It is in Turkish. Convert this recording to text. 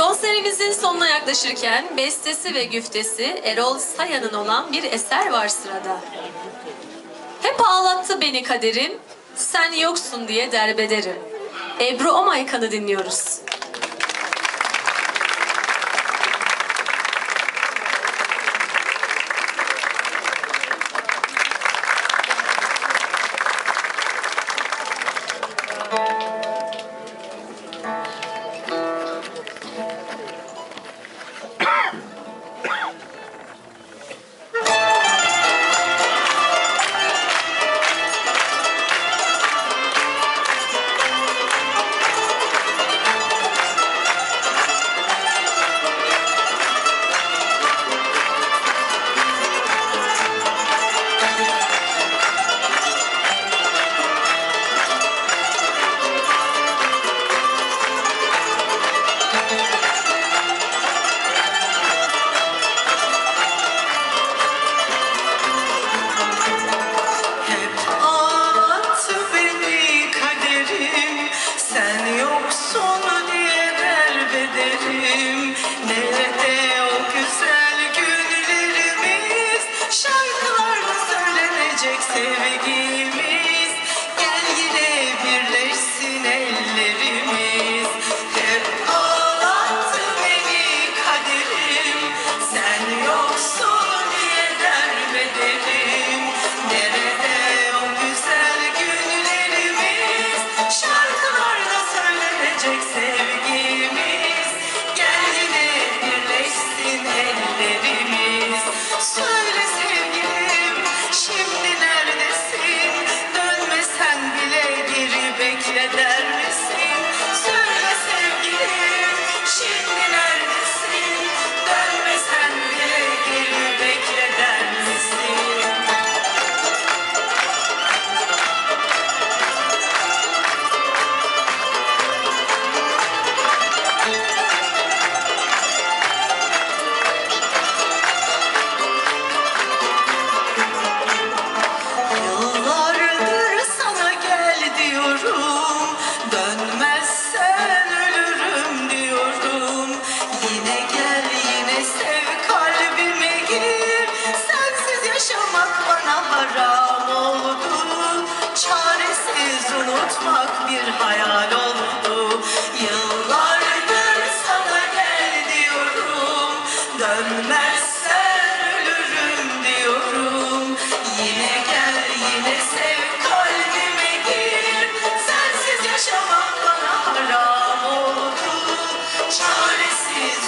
Konserimizin sonuna yaklaşırken bestesi ve güftesi Erol Sayan'ın olan bir eser var sırada. Hep ağlattı beni kaderim, sen yoksun diye derbederim. Ebru Omaykan'ı dinliyoruz. Unutmak bir hayal oldu. Yıllardır sana gel diyorum. Dönmezsen ölürüm diyorum. Yine gel yine sev kalbime gir. Sensiz yaşamak bana haram oldu. Çaresiz